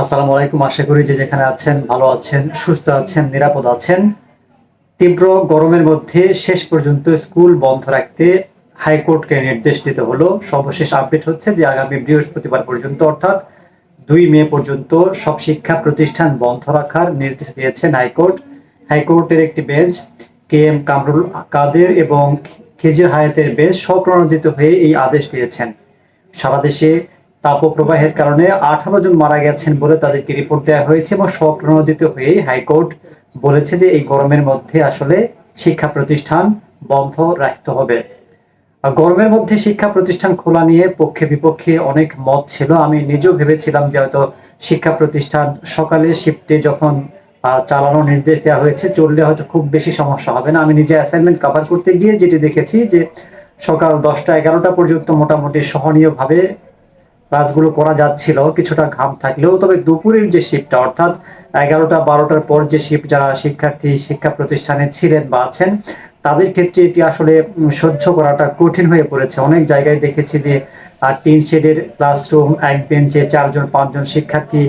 আসসালামু আলাইকুম। আশা করি যে যেখানে আছেন, ভালো আছেন, সুস্থ আছেন, নিরাপদ আছেন। তীব্র গরমের মধ্যে শেষ পর্যন্ত স্কুল বন্ধ রাখতে হাইকোর্টকে নির্দেশ দিতে হলো। সর্বশেষ আপডেট হচ্ছে যে আগামী বৃহস্পতিবার পর্যন্ত, অর্থাৎ দুই মে পর্যন্ত সব শিক্ষা প্রতিষ্ঠান বন্ধ রাখার নির্দেশ দিয়েছেন হাইকোর্ট। হাইকোর্টের একটি bench, K M Kamrul Quader এবং খেজির হায়াতের বেঞ্চ স্বপ্রণোদিত হয়ে এই আদেশ দিয়েছেন। সারা দেশে তাপপ্রবাহের কারণে আঠারো জন মারা গেছেন বলে তাদেরকে রিপোর্ট দেওয়া হয়েছে এবং স্বপ্রণোদিত হয়ে হাইকোর্ট বলেছে যে এই গরমের মধ্যে আসলে শিক্ষা প্রতিষ্ঠান বন্ধ রাখতে হবে। গরমের মধ্যে শিক্ষা প্রতিষ্ঠান খোলা নিয়ে পক্ষে বিপক্ষে অনেক মত ছিল। আমি নিজেও ভেবেছিলাম যে হয়তো শিক্ষা প্রতিষ্ঠান সকালে শিফটে যখন চালানোর নির্দেশ দেওয়া হয়েছে, চললে হয়তো খুব বেশি সমস্যা হবে না। আমি নিজে অ্যাসাইনমেন্ট কভার করতে গিয়ে যেটি দেখেছি যে সকাল দশটা এগারোটা পর্যন্ত মোটামুটি সহনীয়ভাবে ক্লাসগুলো করা যাচ্ছিল, কিছুটা ঘাম থাকলেও। তবে দুপুরের যে শিফটটা অর্থাৎ এগারোটা, বারোটার পর যে শিফট যারা শিক্ষার্থী, শিক্ষা প্রতিষ্ঠানে ছিলেন বা আছেন, তাদের ক্ষেত্রে এটি আসলে সহ্য করাটা কঠিন হয়ে পড়েছে। অনেক জায়গায় দেখেছি যে টিন শেডের ক্লাসরুম এক বেঞ্চে চারজন, পাঁচজন শিক্ষার্থী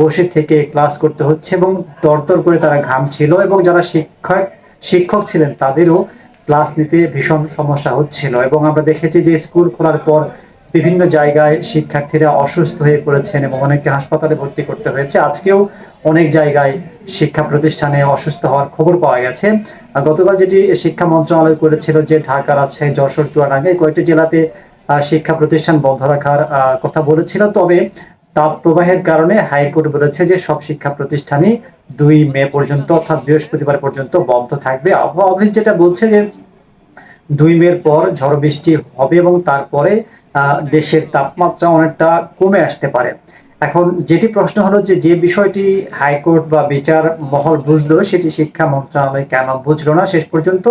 বসে থেকে ক্লাস করতে হচ্ছে এবং তরতর করে তারা ঘাম ছিল এবং যারা শিক্ষক শিক্ষক ছিলেন, তাদেরও ক্লাস নিতে ভীষণ সমস্যা হচ্ছিল। এবং আমরা দেখেছি যে স্কুল খোলার পর বিভিন্ন জায়গায় শিক্ষার্থীরা অসুস্থ হয়ে পড়েছেন এবং অনেককে হাসপাতালে ভর্তি করতে হয়েছে। আজকেও অনেক জায়গায় শিক্ষা প্রতিষ্ঠানে অসুস্থ হওয়ার খবর পাওয়া গেছে। গতকাল যেটি শিক্ষা মন্ত্রণালয় করেছিল যে ঢাকা রাজশাহী যশোর, চুয়াডাঙ্গা কয়েকটি জেলাতে শিক্ষা প্রতিষ্ঠান বন্ধ রাখার কথা বলেছিল। তবে তাপ প্রবাহের কারণে হাইকোর্ট বলেছে যে সব শিক্ষা প্রতিষ্ঠানই দুই মে পর্যন্ত অর্থাৎ বৃহস্পতিবার পর্যন্ত বন্ধ থাকবে। আবহাওয়া অফিস যেটা বলছে যে দুই মের পর ঝড় বৃষ্টি হবে এবং তারপরে দেশের তাপমাত্রা অনেকটা কমে আসতে পারে। এখন যেটি প্রশ্ন হলো যে যে বিষয়টি হাইকোর্ট বা বিচার মহল বুঝলো, সেটি শিক্ষা মন্ত্রণালয় কেন বুঝলো না? শেষ পর্যন্ত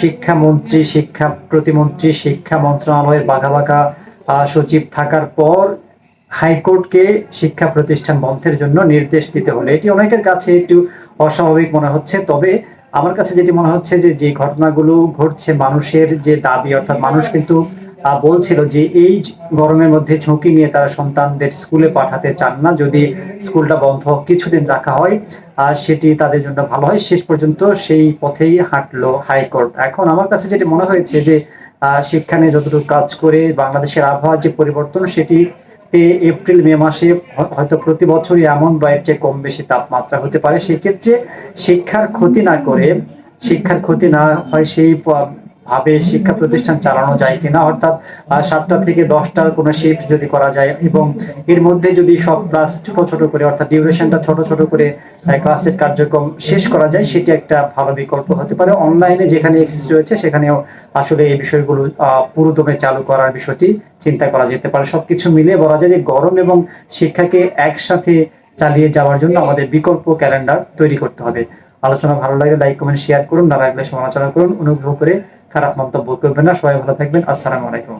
শিক্ষামন্ত্রী, শিক্ষা প্রতিমন্ত্রী, শিক্ষা মন্ত্রণালয়ের বাঘা বাঘা সচিব থাকার পর হাইকোর্টকে শিক্ষা প্রতিষ্ঠান বন্ধের জন্য নির্দেশ দিতে হলো। এটি অনেকের কাছে একটু অস্বাভাবিক মনে হচ্ছে, তবে আমার কাছে যেটি মনে হচ্ছে যে যে ঘটনাগুলো ঘটছে মানুষের যে দাবি, অর্থাৎ মানুষ কিন্তু বলছিল যে এই গরমের মধ্যে ঝুঁকি নিয়ে তারা সন্তানদের স্কুলে পাঠাতে চান না। যদি স্কুলটা বন্ধ কিছুদিন রাখা হয় আর সেটি তাদের জন্য ভালো হয়। শেষ পর্যন্ত সেই পথেই হাঁটলো হাইকোর্ট। এখন আমার কাছে যেটি মনে হয়েছে যে শিক্ষা যতটুকু কাজ করে বাংলাদেশের আবহাওয়ার যে পরিবর্তন, সেটি এপ্রিল, মে মাসে হয়তো প্রতি বছরই এমন বা এর চেয়ে কম বেশি তাপমাত্রা হতে পারে। সেক্ষেত্রে শিক্ষার ক্ষতি না করে, শিক্ষার ক্ষতি না হয় সেই ভাবে শিক্ষা প্রতিষ্ঠান চালানো যায় কিনা, অর্থাৎ সাতটা থেকে দশটার কোনো শিফট যদি করা যায় এবং এর মধ্যে যদি সব ক্লাস ছোট ছোট করে, অর্থাৎ ডিউরেশনটা ছোট ছোট করে ক্লাসের কার্যক্রম শেষ করা যায়, সেটি একটা ভালো বিকল্প হতে পারে। অনলাইনে যেখানে এক্সিস রয়েছে, সেখানেও আসলে এই বিষয়গুলো পুরোদমে চালু করার বিষয়টি চিন্তা করা যেতে পারে। সবকিছু মিলিয়ে বলা যায় যে গরম এবং শিক্ষাকে একসাথে চালিয়ে যাওয়ার জন্য আমাদের বিকল্প ক্যালেন্ডার তৈরি করতে হবে। আলোচনা ভালো লাগলে লাইক কমেন্ট শেয়ার করুন। না লাগলে সমালোচনা করুন। অনুগ্রহ করে খারাপ মন্তব্য করবেন না সবাই ভালো থাকবেন। আসসালামু আলাইকুম।